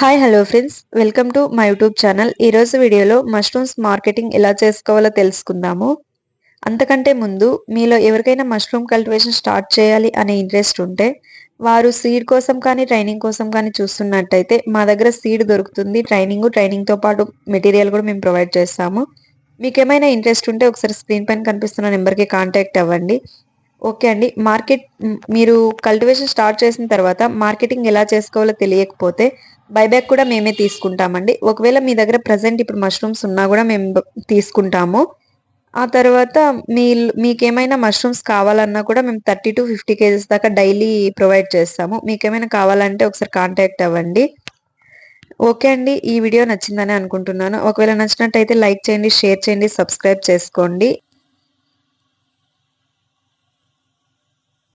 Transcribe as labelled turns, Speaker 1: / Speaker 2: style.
Speaker 1: Hi hello friends welcome to my YouTube channel ఈరోజు వీడియోలో mushrooms marketing ఎలా చేసుకోవాలో తెలుసుకుందాము. అంతకంటే ముందు మీలో ఎవరికైనా మష్రూమ్ కల్టివేషన్ స్టార్ట్ చేయాలి అనే ఇంట్రెస్ట్ ఉంటే వారు సీడ్ కోసం కానీ ట్రైనింగ్ కోసం కానీ చూస్తున్నట్టయితే మా దగ్గర సీడ్ దొరుకుతుంది. ట్రైనింగ్ ట్రైనింగ్తో పాటు మెటీరియల్ కూడా మేము ప్రొవైడ్ చేస్తాము. మీకు ఏమైనా ఇంట్రెస్ట్ ఉంటే ఒకసారి స్క్రీన్ పైన కనిపిస్తున్న నెంబర్కి కాంటాక్ట్ అవ్వండి. ఓకే అండి. మార్కెట్ మీరు కల్టివేషన్ స్టార్ట్ చేసిన తర్వాత మార్కెటింగ్ ఎలా చేసుకోవాలో తెలియకపోతే బైబ్యాక్ కూడా మేమే తీసుకుంటామండి. ఒకవేళ మీ దగ్గర ప్రజెంట్ ఇప్పుడు మష్రూమ్స్ ఉన్నా కూడా మేము తీసుకుంటాము. ఆ తర్వాత మీ మీకేమైనా మష్రూమ్స్ కావాలన్నా కూడా మేము థర్టీ టు ఫిఫ్టీ కేజెస్ దాకా డైలీ ప్రొవైడ్ చేస్తాము. మీకేమైనా కావాలంటే ఒకసారి కాంటాక్ట్ అవ్వండి. ఓకే అండి. ఈ వీడియో నచ్చిందని అనుకుంటున్నాను. ఒకవేళ నచ్చినట్టయితే లైక్ చేయండి షేర్ చేయండి సబ్స్క్రైబ్ చేసుకోండి.